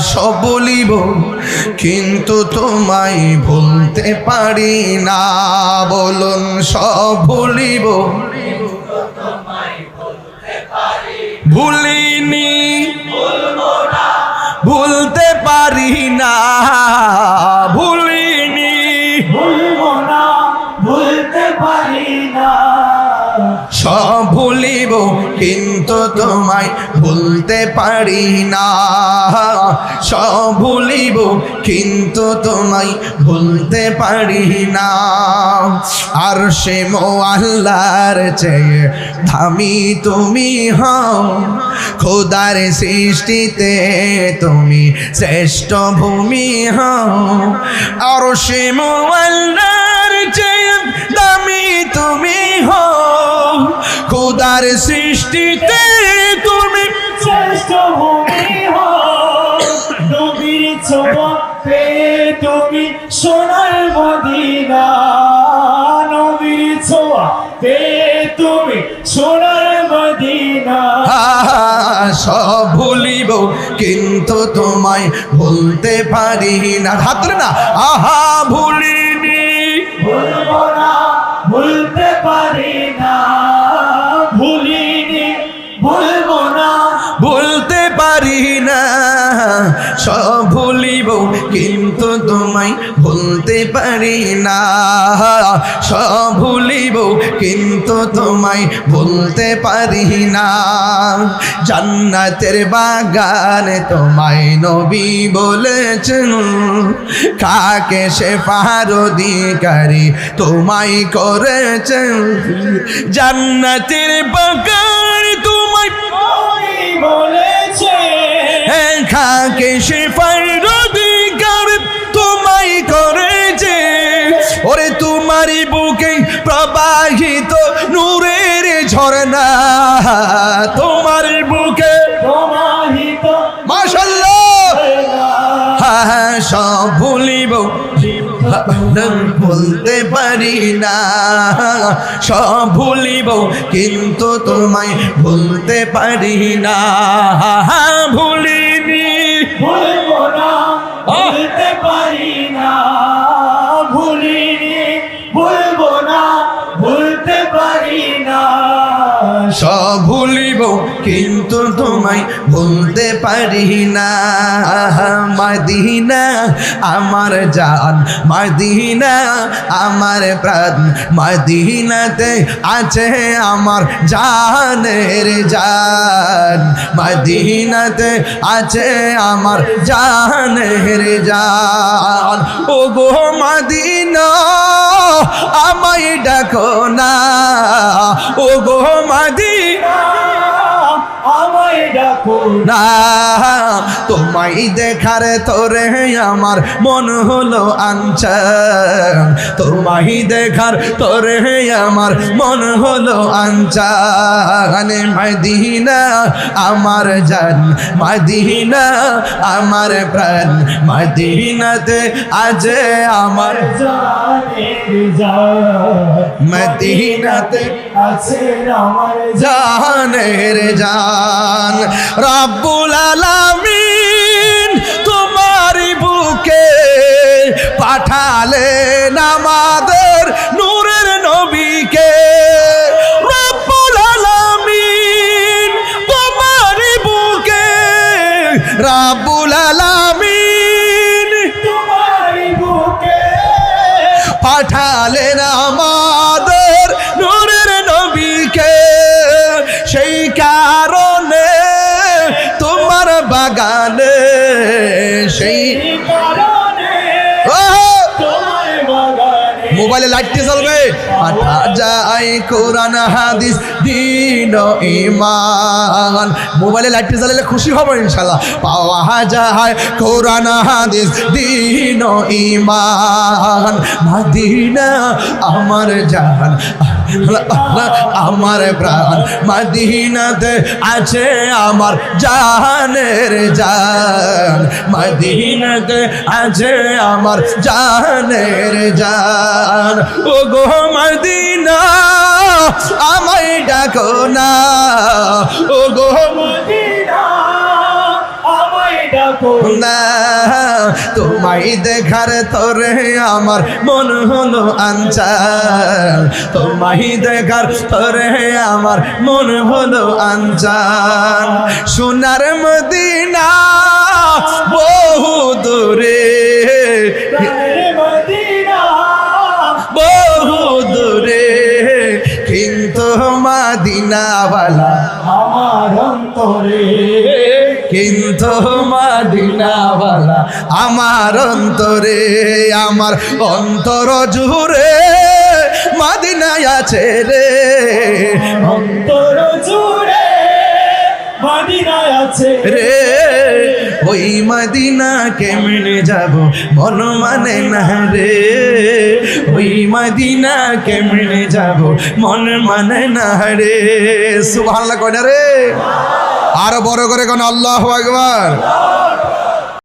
সব বলিব কিন্তু তোমায় ভুলতে পারি না। বলুন সব ভুলিব। ভুলিনি ভুলতে পারি না। ভুলিনি ভুলবো না ভুলতে পারি না। সব ভুলিব। কিন্তু তোমায় ভুলতে পারি না। সব ভুলিব, কিন্তু তোমায় ভুলতে পারি না। আর সে মোয়াল্লার চেয়ে ধামি তুমি হও। খোদার সৃষ্টিতে তুমি শ্রেষ্ঠ ভূমি হও। আর সে মোয়াল্লার চেয়ে দামি তুমি হও। খোদার সৃষ্টিতে তুমি শ্রেষ্ঠ ভূমি নবীর ছোঁয়া তুমি সোনার মদিনা। নবীর তুমি সোনার মদিনা। সব ভুলিব কিন্তু তোমায় ভুলতে পারি না। হাতরে না। আহা ভুলিনি সব ভুলিব, কিন্তু তোমায় ভুলতে পারি না। সব ভুলিব, কিন্তু তোমায় ভুলতে পারি না। জান্নাতের বাগানে তোমায় নবী বলেছেন, কাকে সে পারদিকারী তোমায় করেছেন? জান্নাতের বাগান তোমায় বলেছে খাকে সে অধিকার তোমায় করেছে ওরে তোমারই বুকে প্রবাহিত নূরের ঝরনা তোমার বুকে বলতে পারি না। সব ভুলিব কিন্তু তোমায় ভুলতে পারি না। ভুলিনি। ভুলবো সব ভুলিব, কিন্তু তোমায় ভুলতে পারি না। মাদিনা আমার জান মাদিনা আমার প্রাণ মাদিনাতে আছে আমার জানের জান। মাদিনাতে আছে আমার জানের জান। ও গো মাদিনা আমায় ডাকো না। ও গো ডাকো না তোমায় দেখার তোরে আমার মন হলো আঞ্চান তোমায় দেখার তোরে আমার মন হলো আঞ্চান মদিনা আমার জান মদিনা আমার প্রাণ। মদিনাতে আজ আমার মদিনাতে আছে আমার জানের জান। রব্বুল আলামিন তোমার বুকে পাঠালেন আমাদের নূরের নবীকে। রব্বুল আলামিন তোমার বুকে। রব্বুল আলামিন তোমার বুকে। পাঠালেন মোবাইলে লাইটটি চলবে কোরআন, হাদিস, দিন ইমান মোবাইলে লাইটটি চালালে খুশি হব ইনশাল্লাহ পাওয়া যায় কোরআন, হাদিস, দিন ইমান মাদিনা আমার জান আমার প্রাণ মাদিনাতে আছে আমার জানের জান। মাদিনাতে আছে আমার জানের জান। ও গো মদিনা, আমায় ডাকো না। ও গো মদিনা, আমায় করি না। তোমায় দেখার তোরে আমার মন হলো আঞ্চাল তোমায় দেখার তোরে আমার মন হলো আঞ্চাল সোনার মদিনা বহু দূরে। বহু দূরে। কিন্তু মাদিনাওয়ালা আমার অন্তরে। কিন্তু মাদিনাওয়ালা আমার অন্তরে আমার অন্তর জুড়ে মাদিনায় আছে রে। অন্তর জুড়ে মদিনায় আছে রে। ওই মাদিনা কেমনে যাব মন মানে না রে। ওই মাদিনা কেমনে যাব মন মানে না রে। সুবহানাল্লাহ কয়না রে। আরও বড় করে কোন আল্লাহ আকবার।